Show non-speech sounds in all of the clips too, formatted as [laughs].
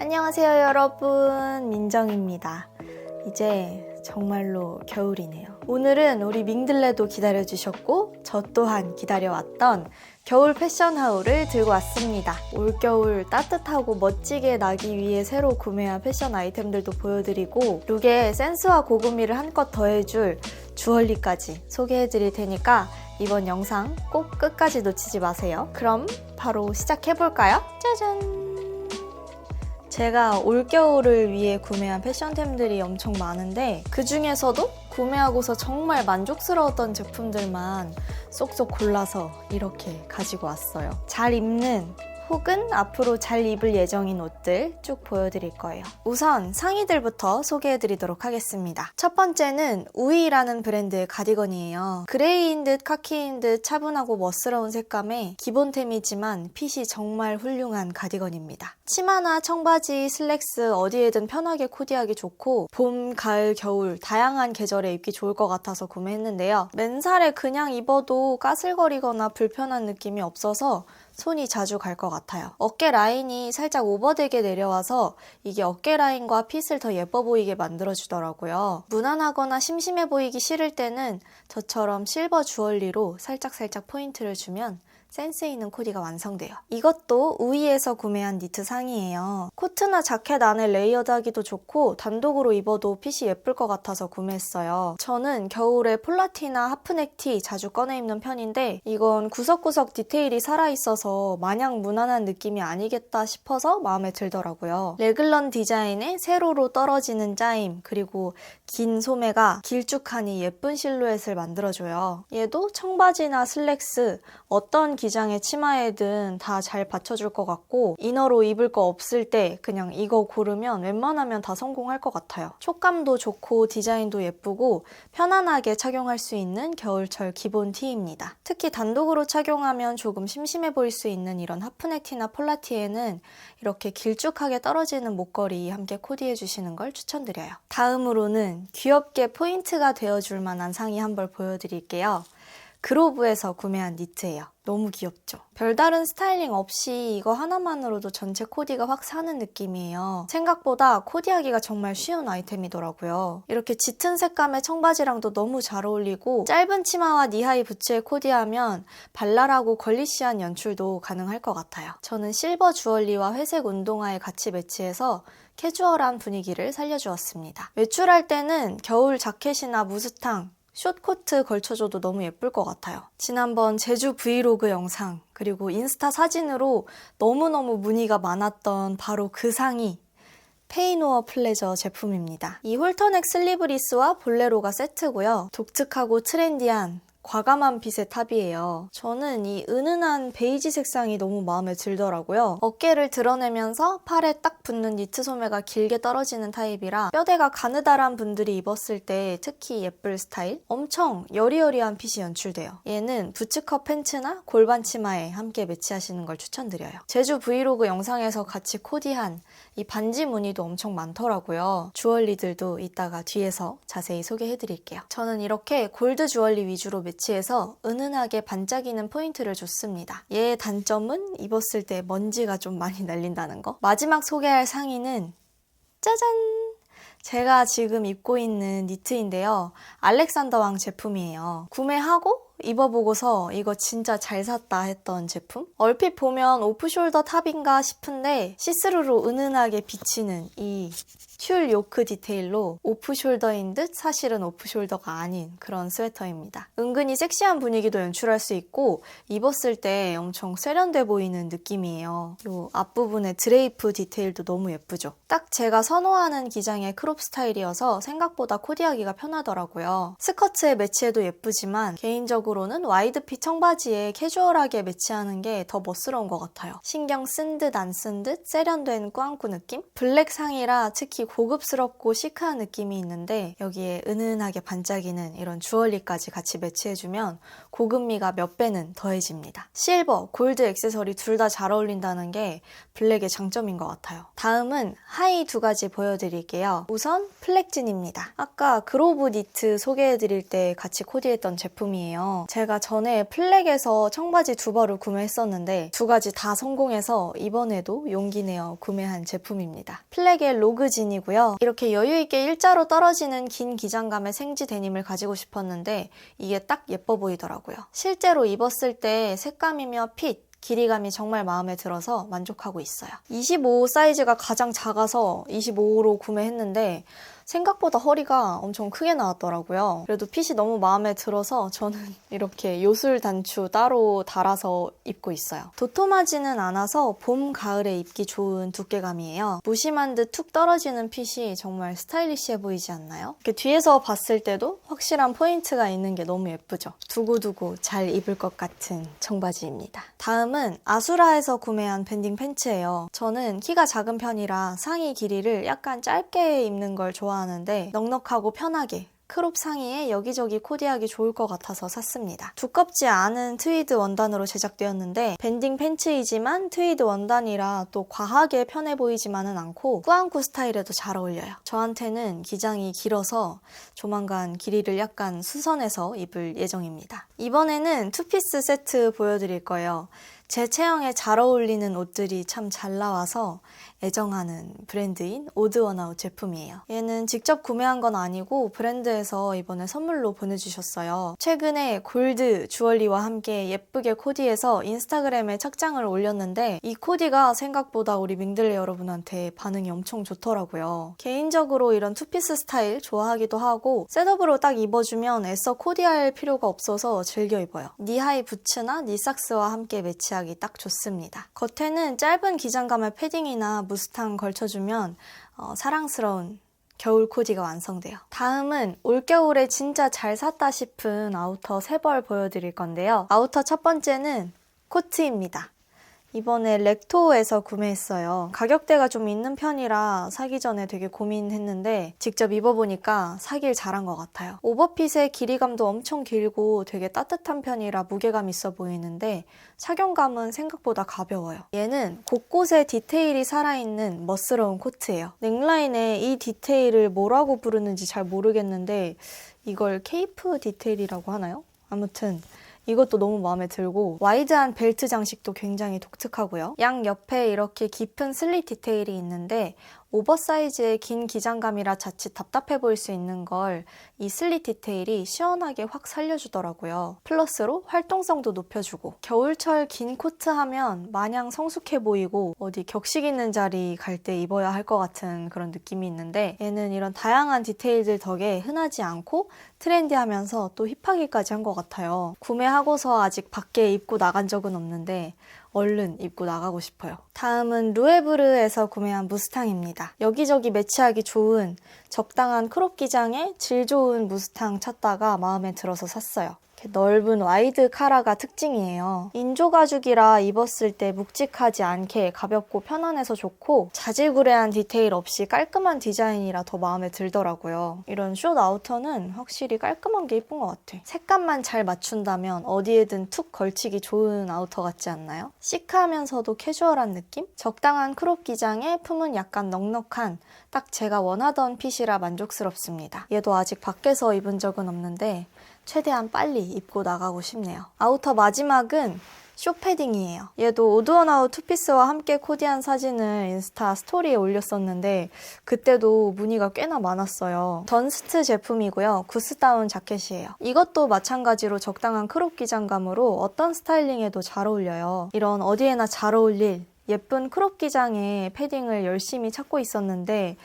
안녕하세요, 여러분. 민정입니다. 이제 정말로 겨울이네요. 오늘은 우리 밍들레도 기다려주셨고, 저 또한 기다려왔던 겨울 패션 하울을 들고 왔습니다. 올겨울 따뜻하고 멋지게 나기 위해 새로 구매한 패션 아이템들도 보여드리고, 룩에 센스와 고급미를 한껏 더해줄 주얼리까지 소개해드릴 테니까 이번 영상 꼭 끝까지 놓치지 마세요. 그럼 바로 시작해볼까요? 짜잔! 제가 올겨울을 위해 구매한 패션템들이 엄청 많은데 그 중에서도 구매하고서 정말 만족스러웠던 제품들만 쏙쏙 골라서 이렇게 가지고 왔어요. 잘 입는 혹은 앞으로 잘 입을 예정인 옷들 쭉 보여드릴 거예요. 우선 상의들부터 소개해드리도록 하겠습니다. 첫 번째는 우이라는 브랜드의 가디건이에요. 그레이인 듯 카키인 듯 차분하고 멋스러운 색감의 기본템이지만 핏이 정말 훌륭한 가디건입니다. 치마나 청바지, 슬랙스 어디에든 편하게 코디하기 좋고 봄, 가을, 겨울 다양한 계절에 입기 좋을 것 같아서 구매했는데요. 맨살에 그냥 입어도 까슬거리거나 불편한 느낌이 없어서 손이 자주 갈 것 같아요. 어깨 라인이 살짝 오버되게 내려와서 이게 어깨 라인과 핏을 더 예뻐 보이게 만들어주더라고요. 무난하거나 심심해 보이기 싫을 때는 저처럼 실버 주얼리로 살짝살짝 포인트를 주면 센스 있는 코디가 완성돼요. 이것도 우이에서 구매한 니트 상의예요. 코트나 자켓 안에 레이어드하기도 좋고 단독으로 입어도 핏이 예쁠 것 같아서 구매했어요. 저는 겨울에 폴라티나 하프넥 티 자주 꺼내 입는 편인데 이건 구석구석 디테일이 살아있어서 마냥 무난한 느낌이 아니겠다 싶어서 마음에 들더라고요. 레글런 디자인의 세로로 떨어지는 짜임 그리고 긴 소매가 길쭉하니 예쁜 실루엣을 만들어줘요. 얘도 청바지나 슬랙스 어떤 기장의 치마에든 다 잘 받쳐줄 것 같고 이너로 입을 거 없을 때 그냥 이거 고르면 웬만하면 다 성공할 것 같아요. 촉감도 좋고 디자인도 예쁘고 편안하게 착용할 수 있는 겨울철 기본 티입니다. 특히 단독으로 착용하면 조금 심심해 보일 수 있는 이런 하프넥 티나 폴라티에는 이렇게 길쭉하게 떨어지는 목걸이 함께 코디해 주시는 걸 추천드려요. 다음으로는 귀엽게 포인트가 되어줄 만한 상의 한 벌 보여드릴게요. 그로브에서 구매한 니트예요. 너무 귀엽죠? 별다른 스타일링 없이 이거 하나만으로도 전체 코디가 확 사는 느낌이에요. 생각보다 코디하기가 정말 쉬운 아이템이더라고요. 이렇게 짙은 색감의 청바지랑도 너무 잘 어울리고 짧은 치마와 니하이 부츠에 코디하면 발랄하고 걸리시한 연출도 가능할 것 같아요. 저는 실버 주얼리와 회색 운동화에 같이 매치해서 캐주얼한 분위기를 살려주었습니다. 외출할 때는 겨울 자켓이나 무스탕, 숏코트 걸쳐줘도 너무 예쁠 것 같아요. 지난번 제주 브이로그 영상 그리고 인스타 사진으로 너무너무 문의가 많았던 바로 그 상의 페이노어 플레저 제품입니다. 이 홀터넥 슬리브리스와 볼레로가 세트고요. 독특하고 트렌디한 과감한 빛의 탑이에요. 저는 이 은은한 베이지 색상이 너무 마음에 들더라고요. 어깨를 드러내면서 팔에 딱 붙는 니트 소매가 길게 떨어지는 타입이라 뼈대가 가느다란 분들이 입었을 때 특히 예쁠 스타일? 엄청 여리여리한 핏이 연출돼요. 얘는 부츠컷 팬츠나 골반 치마에 함께 매치하시는 걸 추천드려요. 제주 브이로그 영상에서 같이 코디한 이 반지 무늬도 엄청 많더라고요. 주얼리들도 이따가 뒤에서 자세히 소개해드릴게요. 저는 이렇게 골드 주얼리 위주로 매치 해서 은은하게 반짝이는 포인트를 줬습니다. 얘의 단점은 입었을 때 먼지가 좀 많이 날린다는 거. 마지막 소개할 상의는 짜잔! 제가 지금 입고 있는 니트인데요. 알렉산더 왕 제품이에요. 구매하고 입어보고서 이거 진짜 잘 샀다 했던 제품? 얼핏 보면 오프숄더 탑인가 싶은데 시스루로 은은하게 비치는 이 튤 요크 디테일로 오프숄더인 듯 사실은 오프숄더가 아닌 그런 스웨터입니다. 은근히 섹시한 분위기도 연출할 수 있고 입었을 때 엄청 세련돼 보이는 느낌이에요. 요 앞부분의 드레이프 디테일도 너무 예쁘죠? 딱 제가 선호하는 기장의 크롭 스타일이어서 생각보다 코디하기가 편하더라고요. 스커트에 매치해도 예쁘지만 개인적으로는 와이드핏 청바지에 캐주얼하게 매치하는 게 더 멋스러운 것 같아요. 신경 쓴 듯 안 쓴 듯 세련된 꾸안꾸 느낌? 블랙 상이라 특히 고급스럽고 시크한 느낌이 있는데 여기에 은은하게 반짝이는 이런 주얼리까지 같이 매치해주면 고급미가 몇 배는 더해집니다. 실버, 골드 액세서리 둘 다 잘 어울린다는 게 블랙의 장점인 것 같아요. 다음은 하의 두 가지 보여드릴게요. 우선 플렉진입니다. 아까 그로브 니트 소개해드릴 때 같이 코디했던. 제품이에요. 제가 전에 플렉에서 청바지 두 벌을 구매했었는데 두 가지 다 성공해서 이번에도 용기 내어 구매한 제품입니다. 플렉의 로그진이 고요. 이렇게 여유있게 일자로 떨어지는 긴 기장감의 생지 데님을 가지고 싶었는데 이게 딱 예뻐 보이더라고요. 실제로 입었을 때 색감이며 핏, 길이감이 정말 마음에 들어서 만족하고 있어요. 25 사이즈가 가장 작아서 25로 구매했는데 생각보다 허리가 엄청 크게 나왔더라고요. 그래도 핏이 너무 마음에 들어서 저는 [laughs] 이렇게 요술 단추 따로 달아서 입고 있어요. 도톰하지는 않아서 봄, 가을에 입기 좋은 두께감이에요. 무심한 듯 툭 떨어지는 핏이 정말 스타일리시해 보이지 않나요? 이렇게 뒤에서 봤을 때도 확실한 포인트가 있는 게 너무 예쁘죠? 두고두고 잘 입을 것 같은 청바지입니다. 다음은 아수라에서 구매한 밴딩 팬츠예요. 저는 키가 작은 편이라 상의 길이를 약간 짧게 입는 걸 좋아하는 데 넉넉하고 편하게 크롭 상의에 여기저기 코디하기 좋을 것 같아서 샀습니다. 두껍지 않은 트위드 원단으로 제작되었는데 밴딩 팬츠이지만 트위드 원단이라 또 과하게 편해 보이지만은 않고 꾸안꾸 스타일에도 잘 어울려요. 저한테는 기장이 길어서 조만간 길이를 약간 수선해서 입을 예정입니다. 이번에는 투피스 세트 보여드릴 거예요. 제 체형에 잘 어울리는 옷들이 참 잘 나와서 애정하는 브랜드인 오드원아웃 제품이에요. 얘는 직접 구매한 건 아니고 브랜드에서 이번에 선물로 보내주셨어요. 최근에 골드 주얼리와 함께 예쁘게 코디해서 인스타그램에 착장을 올렸는데 이 코디가 생각보다 우리 밍들레 여러분한테 반응이 엄청 좋더라고요. 개인적으로 이런 투피스 스타일 좋아하기도 하고 셋업으로 딱 입어주면 애써 코디할 필요가 없어서 즐겨 입어요. 니하이 부츠나 니삭스와 함께 매치 하기 딱 좋습니다. 겉에는 짧은 기장감의 패딩이나 무스탕 걸쳐주면 어, 사랑스러운 겨울 코디가 완성돼요. 다음은 올겨울에 진짜 잘 샀다 싶은 아우터 세 벌 보여드릴 건데요. 아우터 첫 번째는 코트입니다. 이번에 렉토에서 구매했어요. 가격대가 좀 있는 편이라 사기 전에 되게 고민했는데 직접 입어보니까 사길 잘한 것 같아요. 오버핏의 길이감도 엄청 길고 되게 따뜻한 편이라 무게감 있어 보이는데 착용감은 생각보다 가벼워요. 얘는 곳곳에 디테일이 살아있는 멋스러운 코트예요. 넥라인에 이 디테일을 뭐라고 부르는지 잘 모르겠는데 이걸 케이프 디테일이라고 하나요? 아무튼 이것도 너무 마음에 들고 와이드한 벨트 장식도 굉장히 독특하고요. 양 옆에 이렇게 깊은 슬릿 디테일이 있는데 오버사이즈의 긴 기장감이라 자칫 답답해 보일 수 있는 걸 이 슬릿 디테일이 시원하게 확 살려주더라고요. 플러스로 활동성도 높여주고 겨울철 긴 코트 하면 마냥 성숙해 보이고 어디 격식 있는 자리 갈 때 입어야 할 것 같은 그런 느낌이 있는데 얘는 이런 다양한 디테일들 덕에 흔하지 않고 트렌디하면서 또 힙하기까지 한 것 같아요. 구매하고서 아직 밖에 입고 나간 적은 없는데 얼른 입고 나가고 싶어요. 다음은 루에브르에서 구매한 무스탕입니다. 여기저기 매치하기 좋은 적당한 크롭 기장에 질 좋은 무스탕 찾다가 마음에 들어서 샀어요. 넓은 와이드 카라가 특징이에요. 인조 가죽이라 입었을 때 묵직하지 않게 가볍고 편안해서 좋고 자질구레한 디테일 없이 깔끔한 디자인이라 더 마음에 들더라고요. 이런 숏 아우터는 확실히 깔끔한 게 예쁜 것 같아. 색감만 잘 맞춘다면 어디에든 툭 걸치기 좋은 아우터 같지 않나요? 시크하면서도 캐주얼한 느낌? 적당한 크롭 기장에 품은 약간 넉넉한 딱 제가 원하던 핏이라 만족스럽습니다. 얘도 아직 밖에서 입은 적은 없는데 최대한 빨리 입고 나가고 싶네요. 아우터 마지막은 쇼패딩이에요. 얘도 오드원아웃 투피스와 함께 코디한 사진을 인스타 스토리에 올렸었는데 그때도 문의가 꽤나 많았어요. 던스트 제품이고요. 구스다운 자켓이에요. 이것도 마찬가지로 적당한 크롭 기장감으로 어떤 스타일링에도 잘 어울려요. 이런 어디에나 잘 어울릴 예쁜 크롭 기장의 패딩을 열심히 찾고 있었는데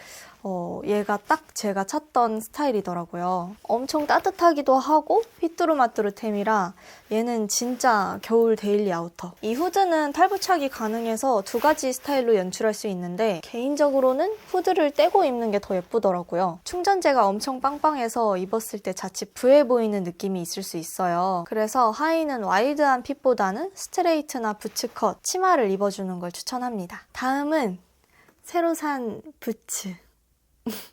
어, 얘가 딱 제가 찾던 스타일이더라고요. 엄청 따뜻하기도 하고 휘뚜루마뚜루템이라 얘는 진짜 겨울 데일리 아우터. 이 후드는 탈부착이 가능해서 두 가지 스타일로 연출할 수 있는데 개인적으로는 후드를 떼고 입는 게 더 예쁘더라고요. 충전재가 엄청 빵빵해서 입었을 때 자칫 부해 보이는 느낌이 있을 수 있어요. 그래서 하의는 와이드한 핏보다는 스트레이트나 부츠컷, 치마를 입어주는 걸 추천합니다. 다음은 새로 산 부츠.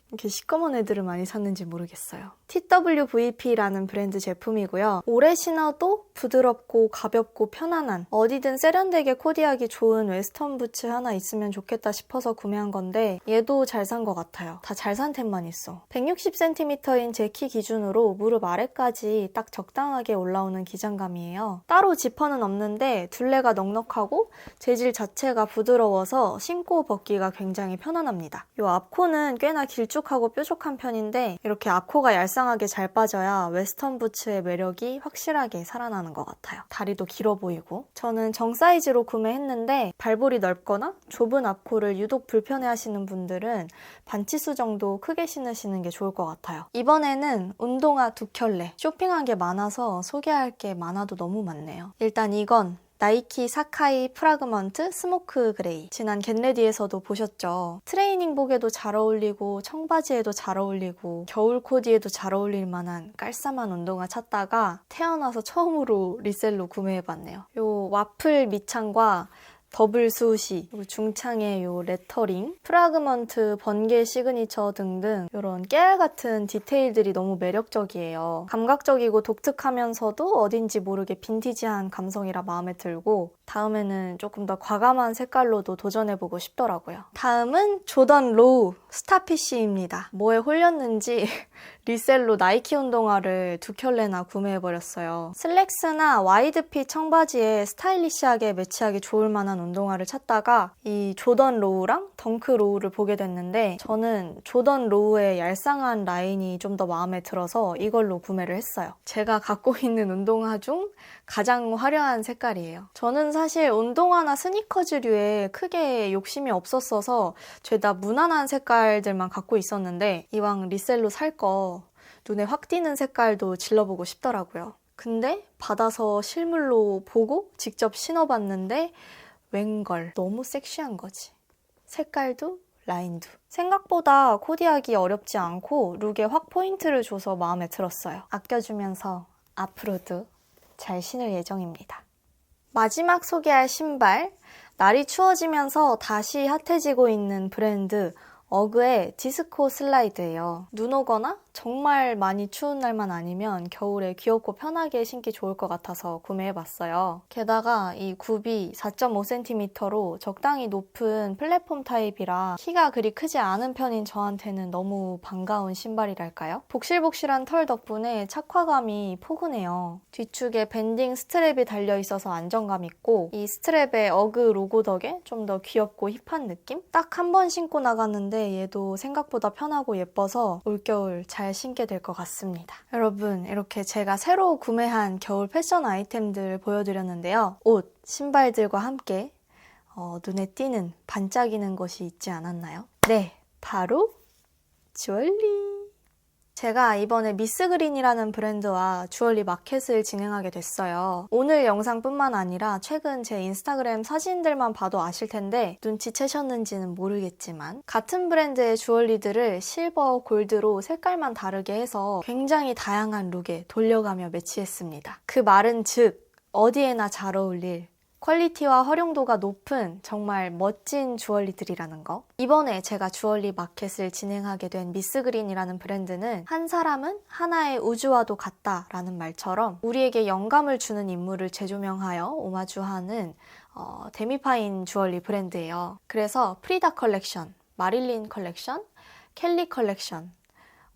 이렇게 시꺼먼 애들을 많이 샀는지 모르겠어요. TWVP라는 브랜드 제품이고요. 오래 신어도 부드럽고 가볍고 편안한 어디든 세련되게 코디하기 좋은 웨스턴 부츠 하나 있으면 좋겠다 싶어서 구매한 건데 얘도 잘 산 것 같아요. 다 잘 산 템만 있어. 160cm인 제 키 기준으로 무릎 아래까지 딱 적당하게 올라오는 기장감이에요. 따로 지퍼는 없는데 둘레가 넉넉하고 재질 자체가 부드러워서 신고 벗기가 굉장히 편안합니다. 이 앞코는 꽤나 길쭉하고 뾰족한 편인데 이렇게 앞코가 얄쌍 하게 잘 빠져야 웨스턴 부츠의 매력이 확실하게 살아나는 것 같아요. 다리도 길어 보이고 저는 정 사이즈로 구매했는데 발볼이 넓거나 좁은 앞코를 유독 불편해 하시는 분들은 반치수 정도 크게 신으시는 게 좋을 것 같아요. 이번에는 운동화 두 켤레 쇼핑한 게 많아서 소개할 게 많아도 너무 많네요. 일단 이건 나이키 사카이 프라그먼트 스모크 그레이. 지난 겟레디에서도 보셨죠. 트레이닝복에도 잘 어울리고 청바지에도 잘 어울리고 겨울 코디에도 잘 어울릴 만한 깔쌈한 운동화 찾다가 태어나서 처음으로 리셀로 구매해봤네요. 요 와플 밑창과 더블 수시, 그리고 중창의 요 레터링, 프라그먼트 번개 시그니처 등등 이런 깨알 같은 디테일들이 너무 매력적이에요. 감각적이고 독특하면서도 어딘지 모르게 빈티지한 감성이라 마음에 들고 다음에는 조금 더 과감한 색깔로도 도전해보고 싶더라고요. 다음은 조던 로우 스타피쉬입니다. 뭐에 홀렸는지 [laughs] 리셀로 나이키 운동화를 두 켤레나 구매해버렸어요. 슬랙스나 와이드핏 청바지에 스타일리시하게 매치하기 좋을 만한 운동화를 찾다가 이 조던 로우랑 덩크 로우를 보게 됐는데 저는 조던 로우의 얄쌍한 라인이 좀 더 마음에 들어서 이걸로 구매를 했어요. 제가 갖고 있는 운동화 중 가장 화려한 색깔이에요. 저는 사실 운동화나 스니커즈류에 크게 욕심이 없었어서 죄다 무난한 색깔 들만 갖고 있었는데 이왕 리셀로 살 거 눈에 확 띄는 색깔도 질러보고 싶더라고요. 근데 받아서 실물로 보고 직접 신어봤는데 웬걸 너무 섹시한 거지. 색깔도 라인도. 생각보다 코디하기 어렵지 않고 룩에 확 포인트를 줘서 마음에 들었어요. 아껴주면서 앞으로도 잘 신을 예정입니다. 마지막 소개할 신발. 날이 추워지면서 다시 핫해지고 있는 브랜드 어그의 디스코 슬라이드예요. 눈 오거나 정말 많이 추운 날만 아니면 겨울에 귀엽고 편하게 신기 좋을 것 같아서 구매해봤어요. 게다가 이 굽이 4.5cm로 적당히 높은 플랫폼 타입이라 키가 그리 크지 않은 편인 저한테는 너무 반가운 신발이랄까요? 복실복실한 털 덕분에 착화감이 포근해요. 뒤축에 밴딩 스트랩이 달려있어서 안정감 있고 이 스트랩에 어그 로고 덕에 좀 더 귀엽고 힙한 느낌? 딱 한 번 신고 나갔는데 얘도 생각보다 편하고 예뻐서 올겨울 잘 신게 될 것 같습니다. 여러분 이렇게 제가 새로 구매한 겨울 패션 아이템들 보여드렸는데요. 옷, 신발들과 함께 어, 눈에 띄는 반짝이는 것이 있지 않았나요? 네, 바로 주얼리. 제가 이번에 미스그린이라는 브랜드와 주얼리 마켓을 진행하게 됐어요. 오늘 영상뿐만 아니라 최근 제 인스타그램 사진들만 봐도 아실 텐데 눈치채셨는지는 모르겠지만 같은 브랜드의 주얼리들을 실버, 골드로 색깔만 다르게 해서 굉장히 다양한 룩에 돌려가며 매치했습니다. 그 말은 즉 어디에나 잘 어울릴 퀄리티와 활용도가 높은 정말 멋진 주얼리들이라는 거. 이번에 제가 주얼리 마켓을 진행하게 된 미스그린이라는 브랜드는 한 사람은 하나의 우주와도 같다라는 말처럼 우리에게 영감을 주는 인물을 재조명하여 오마주하는 어, 데미파인 주얼리 브랜드예요. 그래서 프리다 컬렉션, 마릴린 컬렉션, 켈리 컬렉션,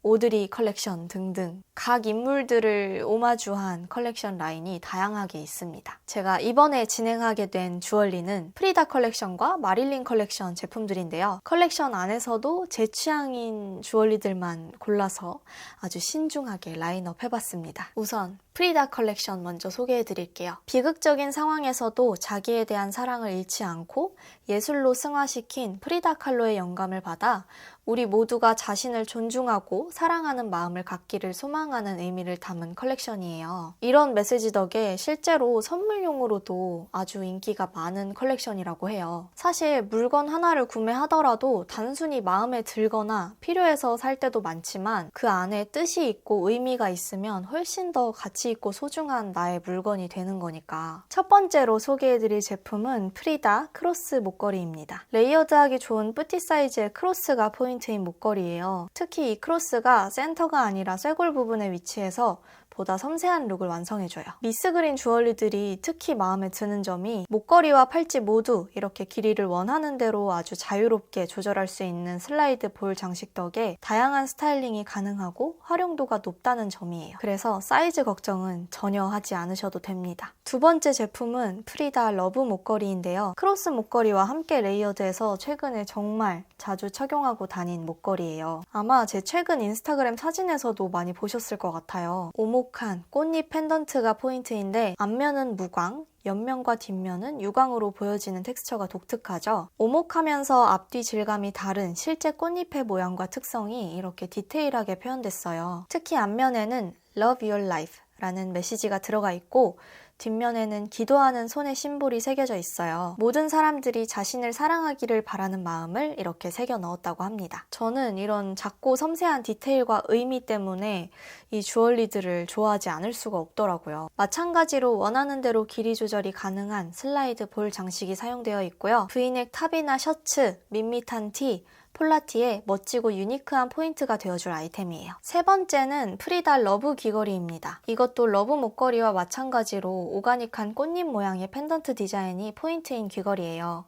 오드리 컬렉션 등등 각 인물들을 오마주한 컬렉션 라인이 다양하게 있습니다. 제가 이번에 진행하게 된 주얼리는 프리다 컬렉션과 마릴린 컬렉션 제품들인데요. 컬렉션 안에서도 제 취향인 주얼리들만 골라서 아주 신중하게 라인업 해봤습니다. 우선 프리다 컬렉션 먼저 소개해 드릴게요. 비극적인 상황에서도 자기에 대한 사랑을 잃지 않고 예술로 승화시킨 프리다 칼로의 영감을 받아 우리 모두가 자신을 존중하고 사랑하는 마음을 갖기를 소망하는 의미를 담은 컬렉션이에요. 이런 메시지 덕에 실제로 선물용으로도 아주 인기가 많은 컬렉션이라고 해요. 사실 물건 하나를 구매하더라도 단순히 마음에 들거나 필요해서 살 때도 많지만 그 안에 뜻이 있고 의미가 있으면 훨씬 더 가치 가치 있고 소중한 나의 물건이 되는 거니까. 첫 번째로 소개해드릴 제품은 프리다 크로스 목걸이입니다. 레이어드하기 좋은 뿌티 사이즈의 크로스가 포인트인 목걸이에요. 특히 이 크로스가 센터가 아니라 쇄골 부분에 위치해서 보다 섬세한 룩을 완성해줘요. 미스그린 주얼리들이 특히 마음에 드는 점이 목걸이와 팔찌 모두 이렇게 길이를 원하는 대로 아주 자유롭게 조절할 수 있는 슬라이드 볼 장식 덕에 다양한 스타일링이 가능하고 활용도가 높다는 점이에요. 그래서 사이즈 걱정은 전혀 하지 않으셔도 됩니다. 두 번째 제품은 프리다 러브 목걸이인데요. 크로스 목걸이와 함께 레이어드해서 최근에 정말 자주 착용하고 다닌 목걸이에요. 아마 제 최근 인스타그램 사진에서도 많이 보셨을 것 같아요. 오목 한 꽃잎 펜던트가 포인트인데 앞면은 무광, 옆면과 뒷면은 유광으로 보여지는 텍스처가 독특하죠. 오목하면서 앞뒤 질감이 다른 실제 꽃잎의 모양과 특성이 이렇게 디테일하게 표현됐어요. 특히 앞면에는 Love Your Life 라는 메시지가 들어가 있고 뒷면에는 기도하는 손의 심볼이 새겨져 있어요. 모든 사람들이 자신을 사랑하기를 바라는 마음을 이렇게 새겨 넣었다고 합니다. 저는 이런 작고 섬세한 디테일과 의미 때문에 이 주얼리들을 좋아하지 않을 수가 없더라고요. 마찬가지로 원하는 대로 길이 조절이 가능한 슬라이드 볼 장식이 사용되어 있고요. 브이넥 탑이나 셔츠, 밋밋한 티, 폴라티의 멋지고 유니크한 포인트가 되어줄 아이템이에요. 세 번째는 프리다 러브 귀걸이입니다. 이것도 러브 목걸이와 마찬가지로 오가닉한 꽃잎 모양의 펜던트 디자인이 포인트인 귀걸이에요.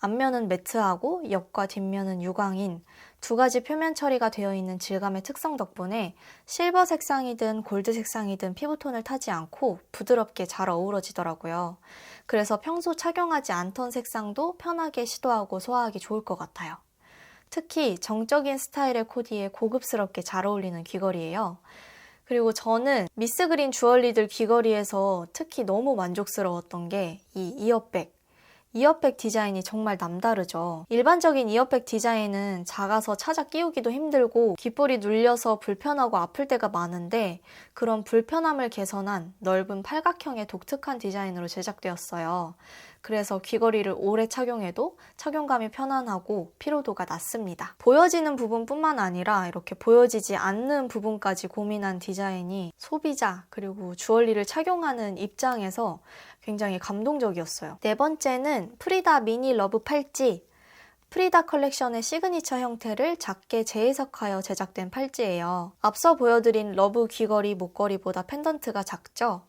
앞면은 매트하고 옆과 뒷면은 유광인 두 가지 표면 처리가 되어 있는 질감의 특성 덕분에 실버 색상이든 골드 색상이든 피부톤을 타지 않고 부드럽게 잘 어우러지더라고요. 그래서 평소 착용하지 않던 색상도 편하게 시도하고 소화하기 좋을 것 같아요. 특히 정적인 스타일의 코디에 고급스럽게 잘 어울리는 귀걸이에요. 그리고 저는 미스 그린 주얼리들 귀걸이에서 특히 너무 만족스러웠던 게 이 이어백. 이어백 디자인이 정말 남다르죠. 일반적인 이어백 디자인은 작아서 찾아 끼우기도 힘들고 귓볼이 눌려서 불편하고 아플 때가 많은데 그런 불편함을 개선한 넓은 팔각형의 독특한 디자인으로 제작되었어요. 그래서 귀걸이를 오래 착용해도 착용감이 편안하고 피로도가 낮습니다. 보여지는 부분뿐만 아니라 이렇게 보여지지 않는 부분까지 고민한 디자인이 소비자 그리고 주얼리를 착용하는 입장에서 굉장히 감동적이었어요. 네 번째는 프리다 미니 러브 팔찌. 프리다 컬렉션의 시그니처 형태를 작게 재해석하여 제작된 팔찌예요. 앞서 보여드린 러브 귀걸이 목걸이보다 펜던트가 작죠?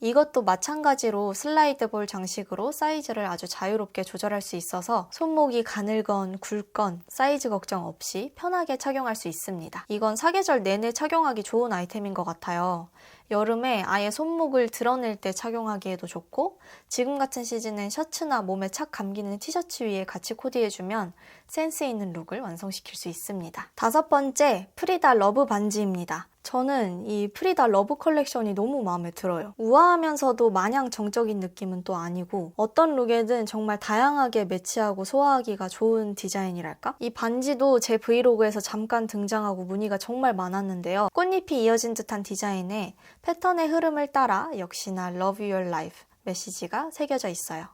이것도 마찬가지로 슬라이드 볼 장식으로 사이즈를 아주 자유롭게 조절할 수 있어서 손목이 가늘건 굵건 사이즈 걱정 없이 편하게 착용할 수 있습니다. 이건 사계절 내내 착용하기 좋은 아이템인 것 같아요. 여름에 아예 손목을 드러낼 때 착용하기에도 좋고 지금 같은 시즌엔 셔츠나 몸에 착 감기는 티셔츠 위에 같이 코디해주면 센스 있는 룩을 완성시킬 수 있습니다. 다섯 번째, 프리다 러브 반지입니다. 저는 이 프리다 러브 컬렉션이 너무 마음에 들어요. 우아하면서도 마냥 정적인 느낌은 또 아니고 어떤 룩에든 정말 다양하게 매치하고 소화하기가 좋은 디자인이랄까? 이 반지도 제 브이로그에서 잠깐 등장하고 문의가 정말 많았는데요. 꽃잎이 이어진 듯한 디자인에 패턴의 흐름을 따라 역시나 Love Your Life 메시지가 새겨져 있어요.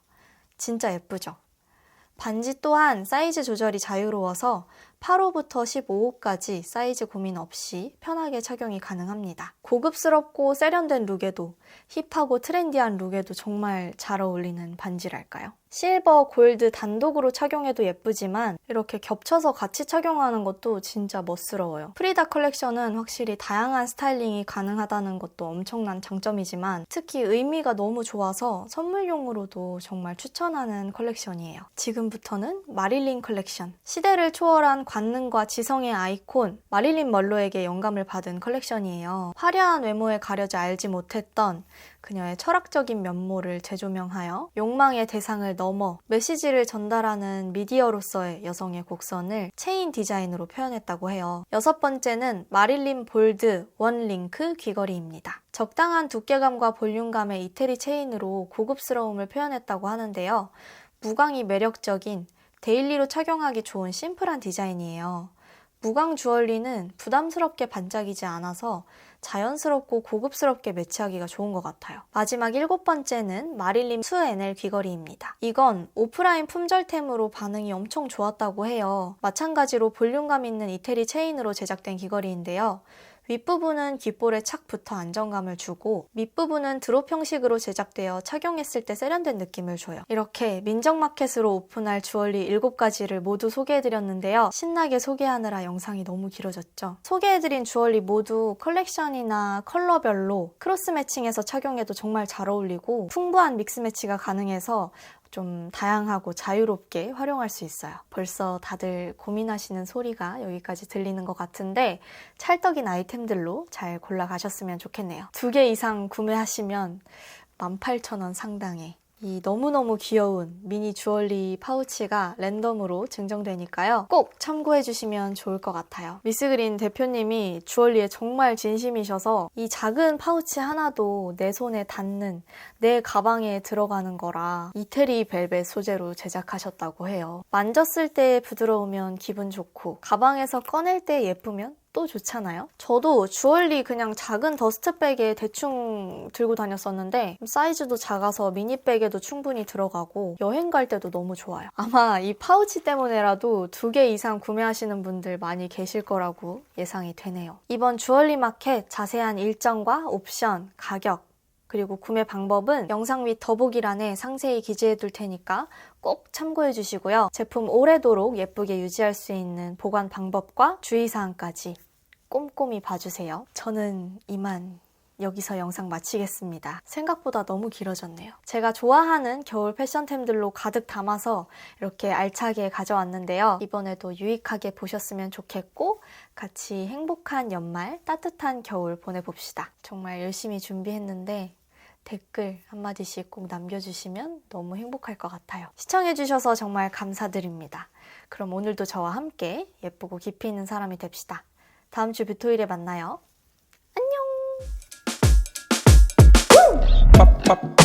진짜 예쁘죠? 반지 또한 사이즈 조절이 자유로워서 8호부터 15호까지 사이즈 고민 없이 편하게 착용이 가능합니다. 고급스럽고 세련된 룩에도 힙하고 트렌디한 룩에도 정말 잘 어울리는 반지랄까요? 실버, 골드 단독으로 착용해도 예쁘지만 이렇게 겹쳐서 같이 착용하는 것도 진짜 멋스러워요. 프리다 컬렉션은 확실히 다양한 스타일링이 가능하다는 것도 엄청난 장점이지만 특히 의미가 너무 좋아서 선물용으로도 정말 추천하는 컬렉션이에요. 지금부터는 마릴린 컬렉션. 시대를 초월한 관능과 지성의 아이콘 마릴린 멀로에게 영감을 받은 컬렉션이에요. 화려한 외모에 가려져 알지 못했던 그녀의 철학적인 면모를 재조명하여 욕망의 대상을 넘어 메시지를 전달하는 미디어로서의 여성의 곡선을 체인 디자인으로 표현했다고 해요. 여섯 번째는 마릴린 볼드 원 링크 귀걸이입니다. 적당한 두께감과 볼륨감의 이태리 체인으로 고급스러움을 표현했다고 하는데요. 무광이 매력적인 데일리로 착용하기 좋은 심플한 디자인이에요. 무광 주얼리는 부담스럽게 반짝이지 않아서 자연스럽고 고급스럽게 매치하기가 좋은 것 같아요. 마지막 일곱 번째는 마릴린 수 NL 귀걸이입니다. 이건 오프라인 품절템으로 반응이 엄청 좋았다고 해요. 마찬가지로 볼륨감 있는 이태리 체인으로 제작된 귀걸이인데요. 윗부분은 귓볼에 착 붙어 안정감을 주고 밑부분은 드롭 형식으로 제작되어 착용했을 때 세련된 느낌을 줘요. 이렇게 민정마켓으로 오픈할 주얼리 7가지를 모두 소개해드렸는데요. 신나게 소개하느라 영상이 너무 길어졌죠. 소개해드린 주얼리 모두 컬렉션이나 컬러별로 크로스 매칭해서 착용해도 정말 잘 어울리고 풍부한 믹스 매치가 가능해서 좀 다양하고 자유롭게 활용할 수 있어요. 벌써 다들 고민하시는 소리가 여기까지 들리는 것 같은데 찰떡인 아이템들로 잘 골라가셨으면 좋겠네요. 두 개 이상 구매하시면 18,000원 상당의 이 너무너무 귀여운 미니 주얼리 파우치가 랜덤으로 증정되니까요. 꼭 참고해 주시면 좋을 것 같아요. 미스그린 대표님이 주얼리에 정말 진심이셔서 이 작은 파우치 하나도 내 손에 닿는 내 가방에 들어가는 거라 이태리 벨벳 소재로 제작하셨다고 해요. 만졌을 때 부드러우면 기분 좋고 가방에서 꺼낼 때 예쁘면 또 좋잖아요. 저도 주얼리 그냥 작은 더스트백에 대충 들고 다녔었는데 사이즈도 작아서 미니백에도 충분히 들어가고 여행 갈 때도 너무 좋아요. 아마 이 파우치 때문에라도 두 개 이상 구매하시는 분들 많이 계실 거라고 예상이 되네요. 이번 주얼리 마켓 자세한 일정과 옵션, 가격 그리고 구매 방법은 영상 및 더보기란에 상세히 기재해 둘 테니까 꼭 참고해 주시고요. 제품 오래도록 예쁘게 유지할 수 있는 보관 방법과 주의사항까지 꼼꼼히 봐주세요. 저는 이만 여기서 영상 마치겠습니다. 생각보다 너무 길어졌네요. 제가 좋아하는 겨울 패션템들로 가득 담아서 이렇게 알차게 가져왔는데요. 이번에도 유익하게 보셨으면 좋겠고 같이 행복한 연말, 따뜻한 겨울 보내봅시다. 정말 열심히 준비했는데 댓글 한마디씩 꼭 남겨주시면 너무 행복할 것 같아요. 시청해주셔서 정말 감사드립니다. 그럼 오늘도 저와 함께 예쁘고 깊이 있는 사람이 됩시다. 다음 주 뷰토일에 만나요. pop